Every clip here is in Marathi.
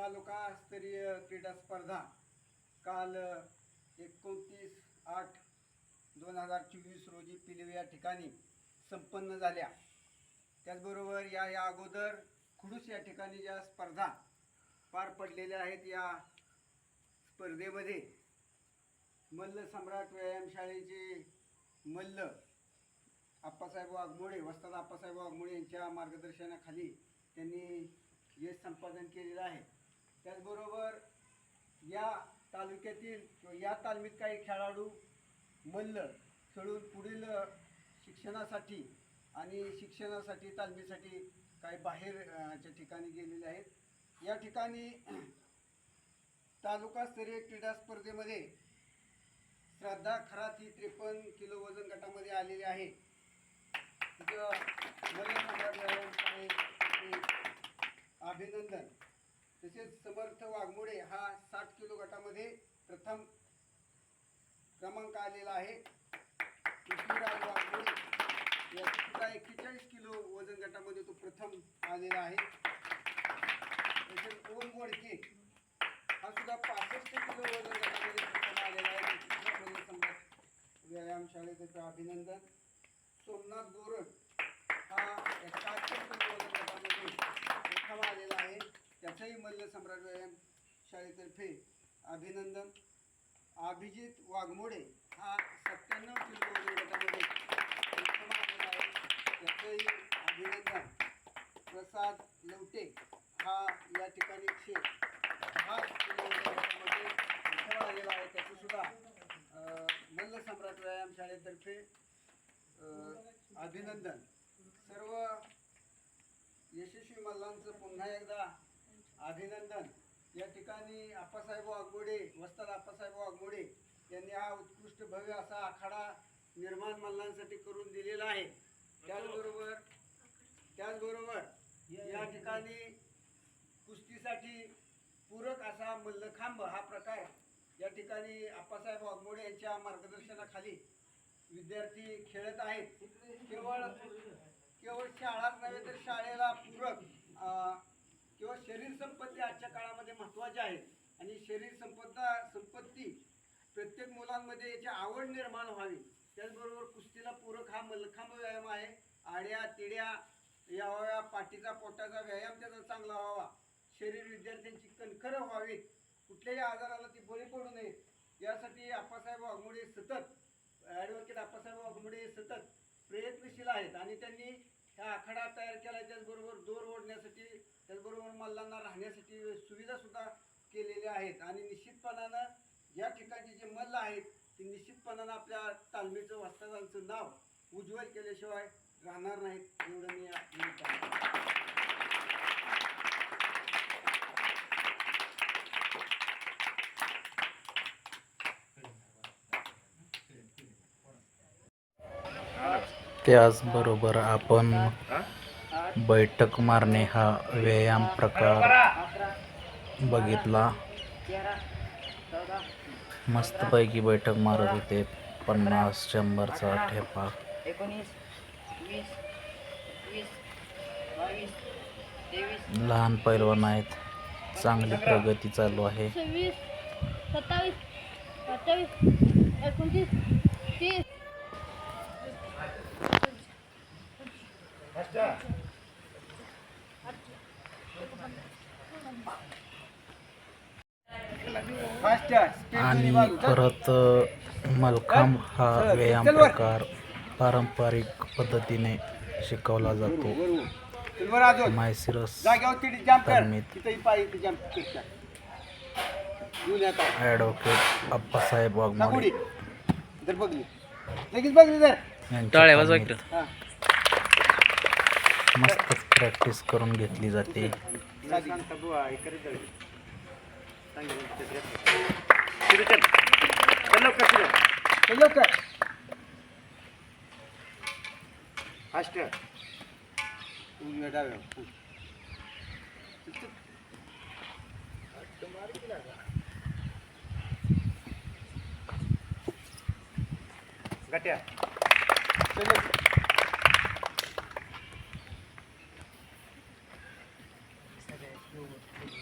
तालुकास्तरीय क्रीडा स्पर्धा काल एकोणतीस आठ दोन हजार चोवीस रोजी पिलीव या ठिकाणी संपन्न झाल्या. त्याचबरोबर या या अगोदर खुडूस या ठिकाणी ज्या स्पर्धा पार पडलेल्या आहेत या स्पर्धेमध्ये मल्ल सम्राट व्यायामशाळेचे मल्ल आप्पासाहेब वाघमोळे वस्ताद आप्पासाहेब वाघमोळे यांच्या मार्गदर्शनाखाली त्यांनी यश संपादन केलेलं आहे. त्याचबरोबर या तालुक्यातील किंवा या तालमीत काही खेळाडू मल्ल खेळून पुढील शिक्षणासाठी आणि शिक्षणासाठी तालमीसाठी काही बाहेरच्या ठिकाणी गेलेले आहेत. या ठिकाणी तालुकास्तरीय क्रीडा स्पर्धेमध्ये श्रद्धा खरात ही त्रेपन्न किलो वजन गटामध्ये आलेली आहे. तिचं अभिनंदन. तसेच समर्थ वाघमोडे हा साठ किलो गटामध्ये प्रथम क्रमांक आलेला आहे. पृथ्वीराज वाघमोडे या सुद्धा एक्केचाळीस किलो वजन गटामध्ये तो प्रथम आलेला आहे. तसेच ओम गोडके हा सुद्धा पासष्ट किलो वजन गटामध्ये प्रथम आलेला आहे. सम्राट व्यायामशाळेचं अभिनंदन. सोमनाथ गोरख हा एकाहत्तर किलो वजन गटामध्ये प्रथम आलेला आहे. त्याचंही मल्ल सम्राट व्यायाम शाळेतर्फे अभिनंदन. अभिजित वाघमोडे हा सत्त्याण्णव किलो वजन गटामध्ये त्याचंही अभिनंदन. प्रसाद लवटे हा या ठिकाणी एकशे दहा किलो गटामध्ये प्रथम आलेला आहे. त्याचंसुद्धा मल्ल सम्राट व्यायाम शाळेतर्फे अभिनंदन. सर्व यशस्वी मल्लांचं पुन्हा एकदा अभिनंदन. या ठिकाणी आप्पासाहेब वाघमोडे वस्ताद आप्पासाहेब वाघमोडे यांनी हा उत्कृष्ट भव्य असा आखाडा निर्माण मल्लांसाठी करून दिलेला आहे. त्याचबरोबर त्याचबरोबर या ठिकाणी कुस्तीसाठी पूरक असा मल्लखांब हा प्रकार या ठिकाणी आप्पासाहेब वाघमोडे यांच्या मार्गदर्शनाखाली विद्यार्थी खेळत आहेत. केवळ केवळ शाळाच नव्हे तर शाळेला पूरक अं, केवळ शरीर संपत्ती आजच्या काळामध्ये महत्त्वाचे आहे. आणि शरीर संपदा संपत्ती प्रत्येक मुलांमध्ये याची आवड निर्माण व्हावी. त्याचबरोबर कुस्तीला पूरक हा मल्लखांब व्यायाम आहे. आड्या तिड्या याव्या पाठीचा पोटाचा व्यायाम त्याचा चांगला व्हावा. शरीर विद्यार्थ्यांची कणखरं व्हावीत. कुठल्याही आजाराला ती बळी पडू नये. यासाठी आप्पासाहेब वाघमोडे सतत ॲडव्होकेट आप्पासाहेब वाघमोडे सतत प्रयत्नशील आहेत. आणि त्यांनी आखाडा तयार केला त्याचबरोबर दोर ओढण्यासाठी त्याचबरोबर मल्लांना राहण्यासाठी सुविधासुद्धा केलेल्या आहेत. आणि निश्चितपणानं या ठिकाणचे जे मल्ल आहेत ते निश्चितपणानं आपल्या तालमीचं वास्तवांचं नाव उज्ज्वल केल्याशिवाय राहणार नाहीत एवढं मी त्याचबरोबर आपण बैठक मारणे हा व्यायाम प्रकार बघितला. मस्तपैकी बैठक मारत होते. पन्नास शंभरचा ठेपा. लहान पैलवान आहेत. चांगली प्रगती चालू आहे. सत्तावीस सत्तावीस अठ्ठावीस एकोणतीस तीस. आणि परत मलखांब हा व्यायाम प्रकार पारंपरिक पद्धतीने शिकवला जातो. मायसिरस तिथे जम्प कर तालमीत. तिथेही पाहिजे जम्प कर घेऊन येतात ॲडव्होकेट आप्पासाहेब नागुडी वाघमोडे जर बघली लगेच बघली जर मस्तच प्रॅक्टिस करून घेतली जाते. शांत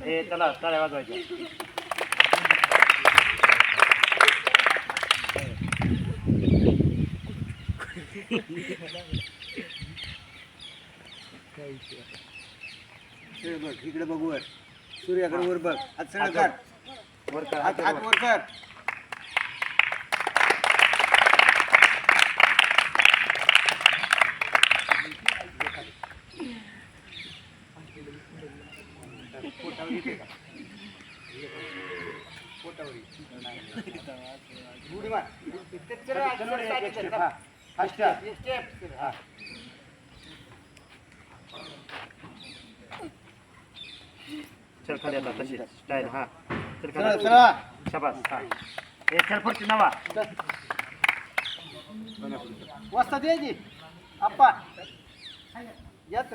हे चला टाळ्या वाजवायच्या सगळं बघ इकडे बघ वर. सूर्याकडे वर बघ. हात सगळं कर. वर कर. हात वर कर पोटावर येते का? पोटावर येते. उडी मार. ते चल, चल, वर एक- एक चल, step, हा. फास्ट एक step. हा चल खाली आता तशी स्टाईल हा चल चला, खाली चला. शाबास हा हे चल पुढची नवा वाजता द्यायची आप्पा यात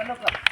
Hello, sir.